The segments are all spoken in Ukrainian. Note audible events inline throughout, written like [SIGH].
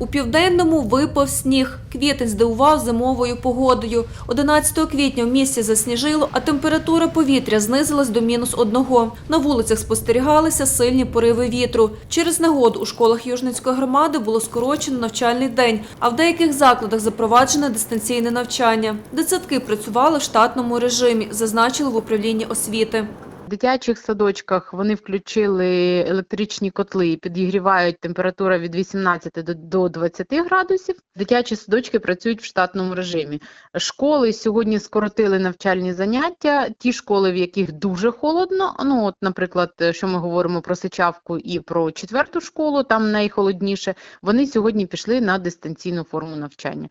У південному випав сніг. Квітень здивував зимовою погодою. 11 квітня в місті засніжило, а температура повітря знизилась до мінус одного. На вулицях спостерігалися сильні пориви вітру. Через негоду у школах Южницької громади було скорочено навчальний день, а в деяких закладах запроваджене дистанційне навчання. Дитсадки працювали в штатному режимі, зазначили в управлінні освіти. Дитячих садочках вони включили електричні котли і підігрівають температура від 18 до- до 20 градусів. Дитячі садочки працюють в штатному режимі. Школи сьогодні скоротили навчальні заняття. Ті школи, в яких дуже холодно. Ну, от, наприклад, що ми говоримо про Сичавку і про четверту школу, там найхолодніше. Вони сьогодні пішли на дистанційну форму навчання.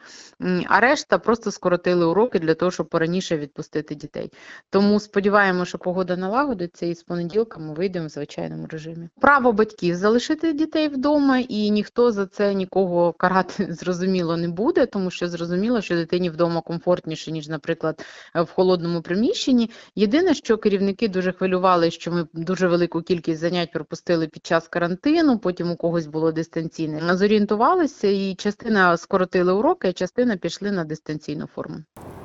А решта просто скоротили уроки для того, щоб пораніше відпустити дітей. Тому сподіваємося, що погода налагодиться і з понеділка ми вийдемо в звичайному режимі. Право батьків залишити дітей вдома, і ніхто за це нікого карати [LAUGHS] зрозуміло не буде, тому що зрозуміло, що дитині вдома комфортніше, ніж, наприклад, е, в холодному приміщенні. Єдине, що керівники дуже хвилювали, що ми дуже велику кількість занять пропустили під час карантину, потім у когось було дистанційне. Зорієнтувалися, і частина скоротили уроки, а частина пішли на дистанційну форму.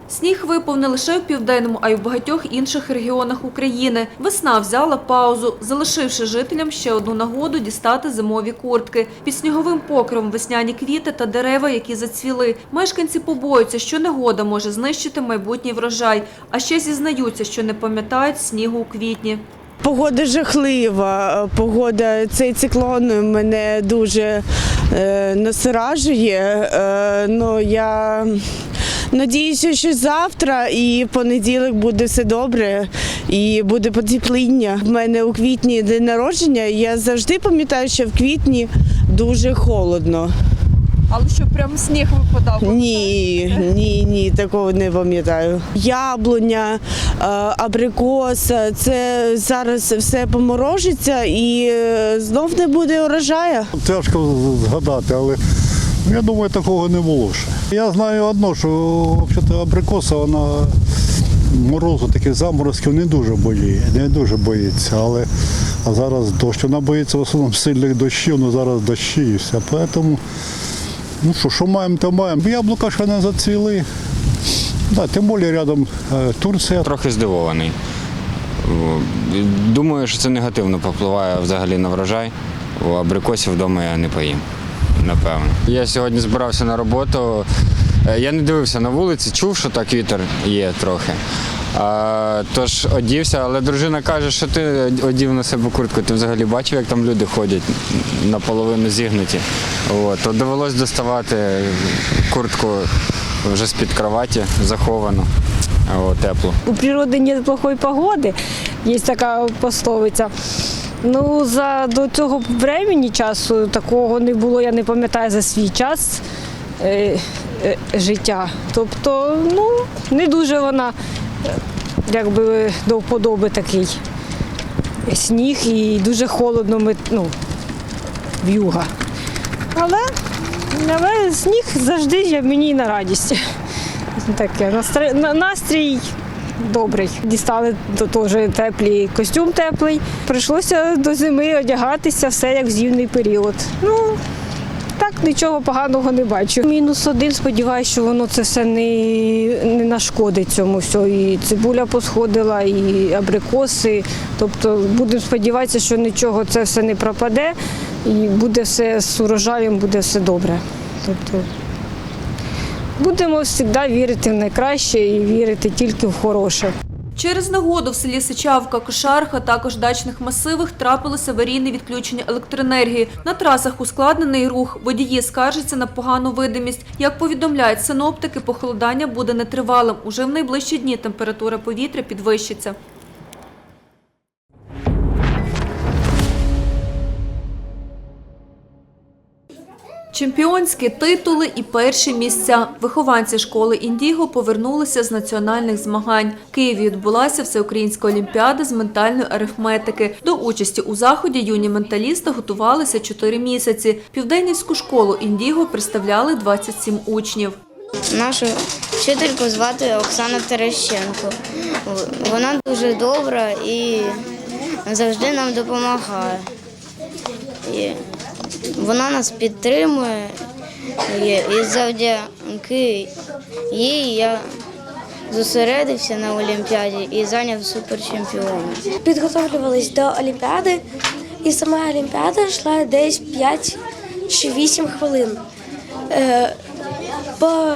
Сніг випав не лише в південному, а й в багатьох інших регіонах України. Весна взяла паузу, залишивши жителям ще одну нагоду дістати зимові куртки. Під сніговим покривом весняні квіти та дерева, які зацвіли. Мешканці побоюються, що негода може знищити майбутній врожай, а ще зізнаються, що не пам'ятають снігу у квітні. Погода жахлива. Погода, цей циклон мене дуже е, насаражує. Е, ну, я надіюся, що завтра і в понеділок буде все добре і буде потепління. В мене у квітні день народження. Я завжди пам'ятаю, що в квітні дуже холодно. Але що прям сніг випадав? Ні, ні, ні, такого не пам'ятаю. Яблуня, е, абрикоса, це зараз все поморожиться і е, знов не буде урожаю. Тяжко згадати, але я думаю, такого не було ще. Я знаю одно, що абрикоса, вона морозу, таких заморозків не дуже боїться, не дуже боїться. Але а зараз дощ. Вона боїться в основному сильних дощів, ну зараз дощі і все. Тому, ну що, що маємо, то маємо. Яблука ще не зацвіли. Да, тим більше рядом е, Турція. Трохи здивований. Думаю, що це негативно попливає взагалі на врожай. У абрикосів вдома я не поїм, напевно. Я сьогодні збирався на роботу. Е, Я не дивився на вулиці, чув, що так вітер є трохи. А, тож одівся, але дружина каже, що ти одів на себе куртку. Ти взагалі бачив, як там люди ходять наполовину зігнуті. От, то довелось доставати куртку вже з-під кроваті, заховану, о, теплу. У природы нет плохой погоди, є така пословиця. Ну, за до цього времени часу такого не було, я не пам'ятаю за свій час е, е, життя. Тобто, ну, не дуже вона е, якби до вподоби такий сніг і дуже холодно ми, ну, в'юга. Але, але сніг завжди мені на радість. [LAUGHS] Таке настрій, настрій добрий. Дістали теж теплий костюм теплий. Прийшлося до зими одягатися, все як в зимний період. Ну так нічого поганого не бачу. Мінус один, сподіваюся, що воно це все не, не нашкодить цьому все. І цибуля посходила, і абрикоси. Тобто будемо сподіватися, що нічого це все не пропаде, і буде все з урожаєм, буде все добре. Тобто Будемо завжди вірити в найкраще і вірити тільки в хороше. Через негоду в селі Сичавка, Кошарха, також дачних масивах трапилося аварійне відключення електроенергії. На трасах ускладнений рух. Водії скаржаться на погану видимість. Як повідомляють синоптики, похолодання буде нетривалим. Уже в найближчі дні температура повітря підвищиться. Чемпіонські титули і перші місця. Вихованці школи Індіго повернулися з національних змагань. В Києві відбулася всеукраїнська олімпіада з ментальної арифметики. До участі у заході юні менталісти готувалися 4 місяці. Південнівську школу Індіго представляли 27 учнів. Нашу вчительку звати Оксана Терещенко. Вона дуже добра і завжди нам допомагає. Вона нас підтримує. І завдяки їй я зосередився на Олімпіаді і зайняв суперчемпіона. підготовлювались до Олімпіади, і сама Олімпіада йшла десь 5 чи 8 хвилин. Е, По,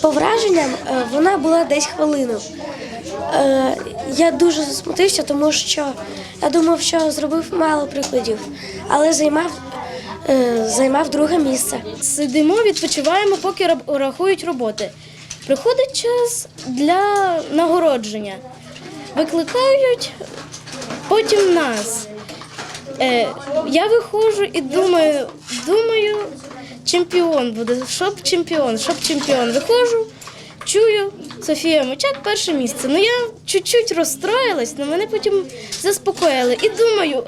по враженням е, вона була десь хвилину. Е, Я дуже засмутився, тому що я думав, що зробив мало прикладів, але займав, е, займав друге місце. Сидимо, відпочиваємо, поки рахують роботи. Приходить час для нагородження. Викликають потім нас. Е, я виходжу і думаю, думаю, чемпіон буде. Щоб чемпіон, щоб чемпіон. Виходжу, чую Софія Мочак перше місце. Ну я чуть-чуть розстроїлась, але мене потім заспокоїли. І думаю,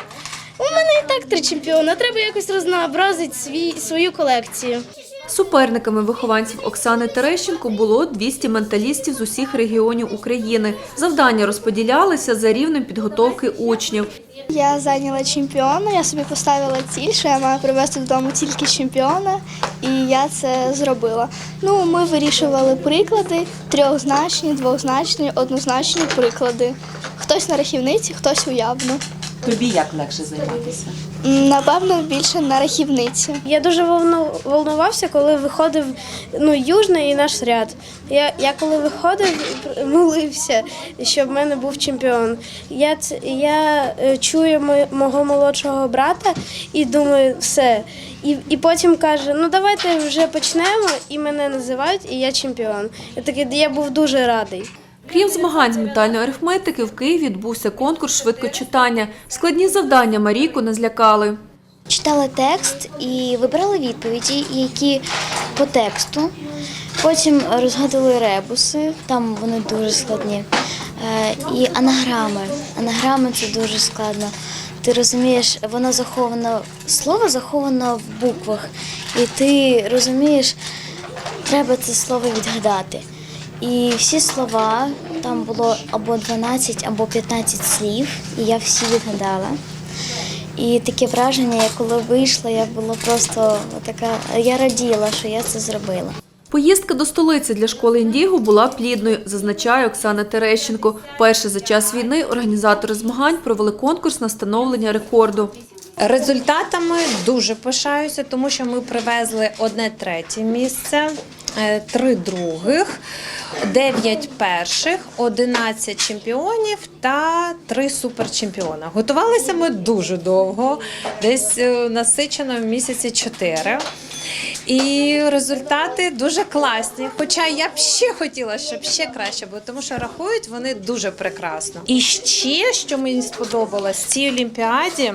у мене і так три чемпіони, треба якось рознообразити свій, свою колекцію. Суперниками вихованців Оксани Терещенко було 200 менталістів з усіх регіонів України. Завдання розподілялися за рівнем підготовки учнів. Я зайняла чемпіона, я собі поставила ціль, що я маю привезти додому тільки чемпіона, і я це зробила. Ну, ми вирішували приклади, трьохзначні, двозначні, однозначні приклади. Хтось на рахівниці, хтось уявно. Тобі як легше займатися? Напевно, більше на рахівниці. Я дуже волну- волнувався, коли виходив ну, южний і наш ряд. Я, я коли виходив, [LAUGHS] молився, щоб в мене був чемпіон. Я, я е, чую мого молодшого брата і думаю, все. І, і потім каже: ну давайте вже почнемо, і мене називають, і я чемпіон. Я такий, я був дуже радий. Крім змагань з ментальної арифметики, в Києві відбувся конкурс швидкочитання. Складні завдання Марійку не злякали. Читала текст і вибирала відповіді, які по тексту. Потім розгадували ребуси, там вони дуже складні. Е, І анаграми. Анаграми це дуже складно. Ти розумієш, воно заховано, слово заховано в буквах, і ти розумієш, треба це слово відгадати. І всі слова, там було або 12, або 15 слів, і я всі відгадала. І таке враження, я коли вийшла, я була просто така, я раділа, що я це зробила. Поїздка до столиці для школи Індіго була плідною, зазначає Оксана Терещенко. Перше за час війни організатори змагань провели конкурс на встановлення рекорду. Результатами дуже пишаюся, тому що ми привезли одне третє місце, е, три других, дев'ять перших, 11 чемпіонів та три суперчемпіона. Готувалися ми дуже довго, десь е, насичено в місяці чотири. І результати дуже класні. Хоча я б ще хотіла, щоб ще краще було, тому що рахують вони дуже прекрасно. І ще, що мені сподобалось, в цій олімпіаді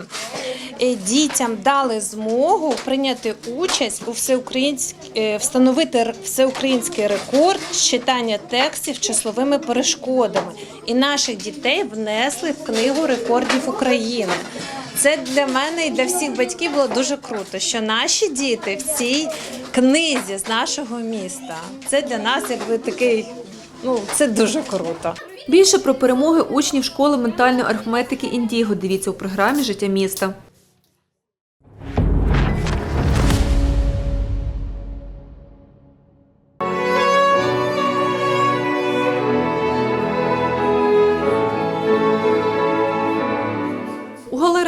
е, дітям дали змогу прийняти участь у всеукраїнськ- встановити всеукраїнський рекорд читання текстів числовими перешкодами. І наших дітей внесли в книгу рекордів України. Це для мене і для всіх батьків було дуже круто, що наші діти в цій книзі з нашого міста. Це для нас якби такий, ну це дуже круто. Більше про перемоги учнів школи ментальної арифметики Індіго дивіться у програмі Життя міста.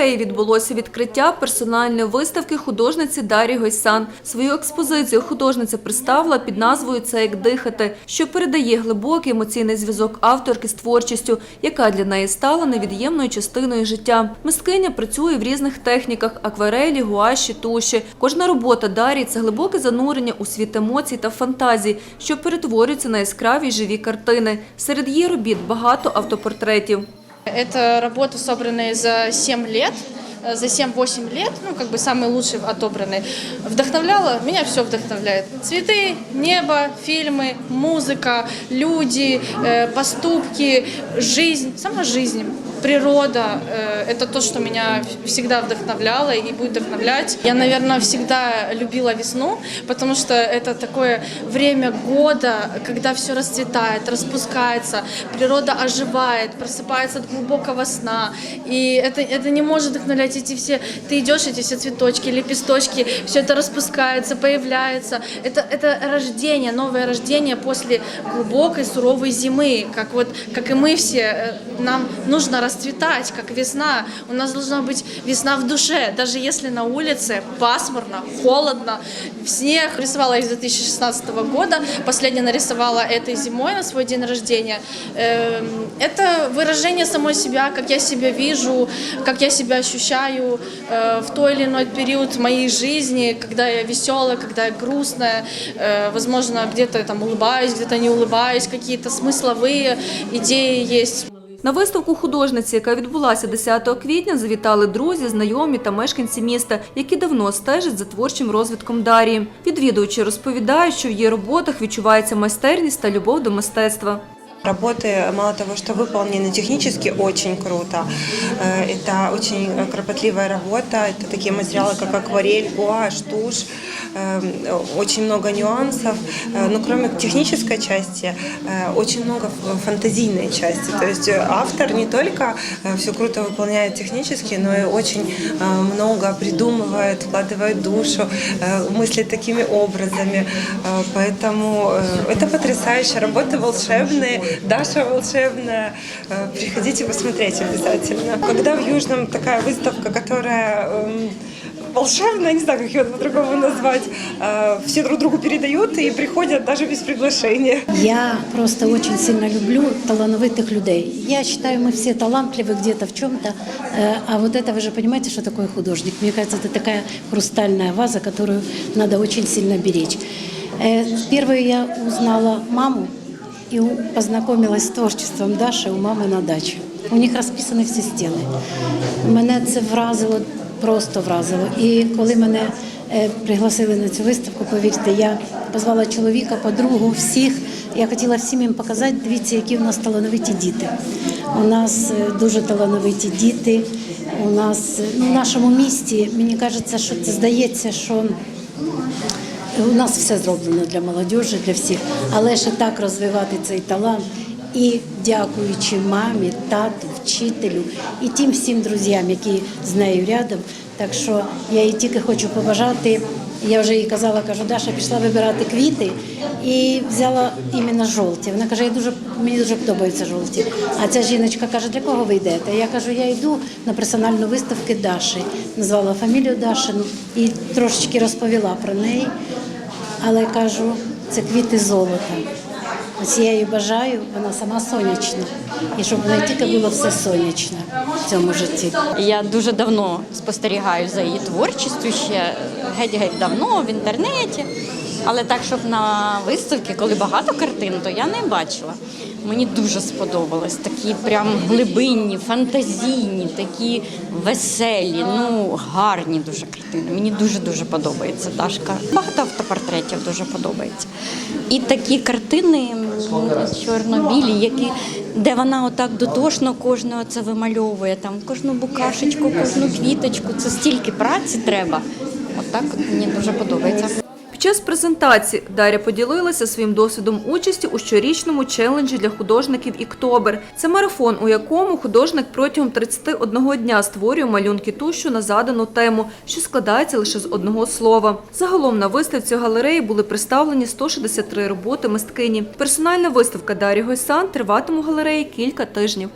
Галереї відбулося відкриття персональної виставки художниці Дарі Гойсан. Свою експозицію художниця представила під назвою Це як дихати, що передає глибокий емоційний зв'язок авторки з творчістю, яка для неї стала невід'ємною частиною життя. Мисткиня працює в різних техніках акварелі, гуаші, туші. Кожна робота Дарі це глибоке занурення у світ емоцій та фантазій, що перетворюються на яскраві живі картини. Серед її робіт багато автопортретів. Это работы, собранные за 7 лет, э, за 7-8 лет, ну, как бы самые лучшие отобраны. Вдохновляло, меня все вдохновляет. Цветы, небо, фильмы, музыка, люди, э, поступки, жизнь, сама жизнь. Природа э, – это то, что меня всегда вдохновляло и будет вдохновлять. Я, наверное, всегда любила весну, потому что это такое время года, когда все расцветает, распускается, природа оживает, просыпается от глубокого сна. И это, это не может вдохновлять эти все, ты идешь, эти все цветочки, лепесточки, все это распускается, появляется. Это, это рождение, новое рождение после глубокой суровой зимы, как вот, как и мы все, э, нам нужно расцветать, как весна. У нас должна быть весна в душе, даже если на улице пасмурно, холодно, в снег. Рисовала с 2016 года, последняя нарисовала этой зимой на свой день рождения. Эм, Это выражение самой себя, как я себя вижу, как я себя ощущаю э, в той или иной период моей жизни, когда я веселая, когда я грустная, э, возможно, где-то там улыбаюсь, где-то не улыбаюсь, какие-то смысловые идеи есть. На виставку художниці, яка відбулася 10 квітня, завітали друзі, знайомі та мешканці міста, які давно стежать за творчим розвитком Дарії. Відвідувачі розповідають, що в її роботах відчувається майстерність та любов до мистецтва. Работы, мало того, что выполнены технически, очень круто. Э, Это очень кропотливая работа. Это такие материалы, как акварель, гуашь, тушь. Э, Очень много нюансов. Э, Но кроме технической части, э, очень много ф- фантазийной части. То есть э, автор не только все круто выполняет технически, но и очень э, много придумывает, вкладывает душу, э, мыслит такими образами. Э, Поэтому э, это потрясающе. Работы волшебные, Даша волшебная. Э, Приходите посмотреть обязательно. Когда в Южном такая выставка, которая эм, волшебная, не знаю, как ее по-другому назвать, э, все друг другу передают и приходят даже без приглашения. Я просто очень сильно люблю талановитых людей. Я считаю, мы все талантливы где-то в чем-то, э, а вот это вы же понимаете, что такое художник. Мне кажется, это такая хрустальная ваза, которую надо очень сильно беречь. Э, Первую я узнала маму и познакомилась с творчеством Даши у мамы на даче. У них розписані всі стіни. Мене це вразило, просто вразило. І коли мене е, пригласили на цю виставку, повірте, я позвала чоловіка, подругу, всіх. Я хотіла всім їм показати, дивіться, які в нас талановиті діти. У нас е, дуже талановиті діти. У нас е, ну, в нашому місті, мені кажеться, що це здається, що у нас все зроблено для молодіжі, для всіх, але ще так розвивати цей талант. І дякуючи мамі, тату, вчителю і тим всім друзям, які з нею рядом. Так що я їй тільки хочу побажати. Я вже їй казала, кажу, Даша пішла вибирати квіти і взяла іменно жовті. Вона каже, я дуже мені дуже подобаються жовті. А ця жіночка каже, для кого ви йдете? Я кажу, я йду на персональну виставку Даші. Назвала фамілію Дашину і трошечки розповіла про неї. Але кажу, це квіти золота. Ось я їй бажаю, вона сама сонячна. І щоб вона тільки було все сонячне в цьому житті. Я дуже давно спостерігаю за її творчістю, ще геть-геть давно в інтернеті. Але так, щоб на виставці, коли багато картин, то я не бачила. Мені дуже сподобалось. Такі прям глибинні, фантазійні, такі веселі, ну гарні дуже картини. Мені дуже-дуже подобається Дашка. Багато автопортретів дуже подобається. І такі картини чорно-білі, які, де вона отак дотошно кожного це вимальовує, там кожну букашечку, кожну квіточку. Це стільки праці треба. Отак от мені дуже подобається. Час презентації Дар'я поділилася своїм досвідом участі у щорічному челенджі для художників «Іктобер». Це марафон, у якому художник протягом 31 дня створює малюнки тушю на задану тему, що складається лише з одного слова. Загалом на виставці галереї були представлені 163 роботи мисткині. Персональна виставка Дар'ї Гойсан триватиме у галереї кілька тижнів.